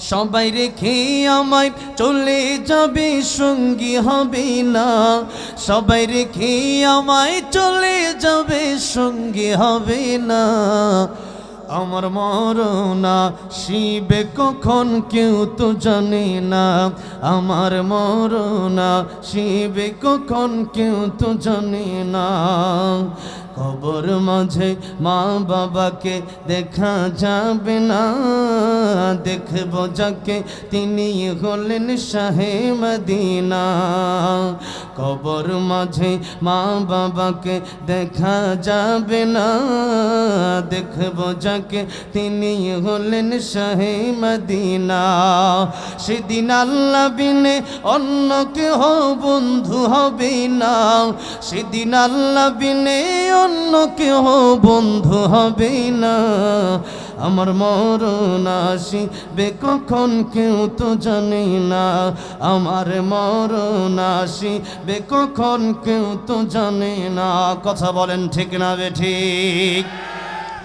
সবাই রেখে আমায় চলে যাবে, সঙ্গী হবে না। সবাই রেখে আমায় চলে যাবে, সঙ্গী হবে না। আমার মরনা শিবে কখন কেউ তো জানে না। আমার মরনা শিবে কখন কেউ তো জানে না। কবর মাঝে মা বাবাকে দেখা যাবে না। দেখব যাকে তিনি হলেন শাহে মদিনা। কবর মাঝে মা বাবাকে দেখা যাবে না। দেখব যাকে তিনি হলেন শাহে মদিনা। সেদিন আল্লাহ বিনে অন্য কেহ বন্ধু হবে না। সেদিন আল্লাহ বিনে অন্য কেহ বন্ধু হবে না। আমার মরণ আসিবে কখন কেউ তো জানি না। আমার মরণ আসিবে কখন কেউ তো জানি না। কথা বলেন ঠিক না বে ঠিক।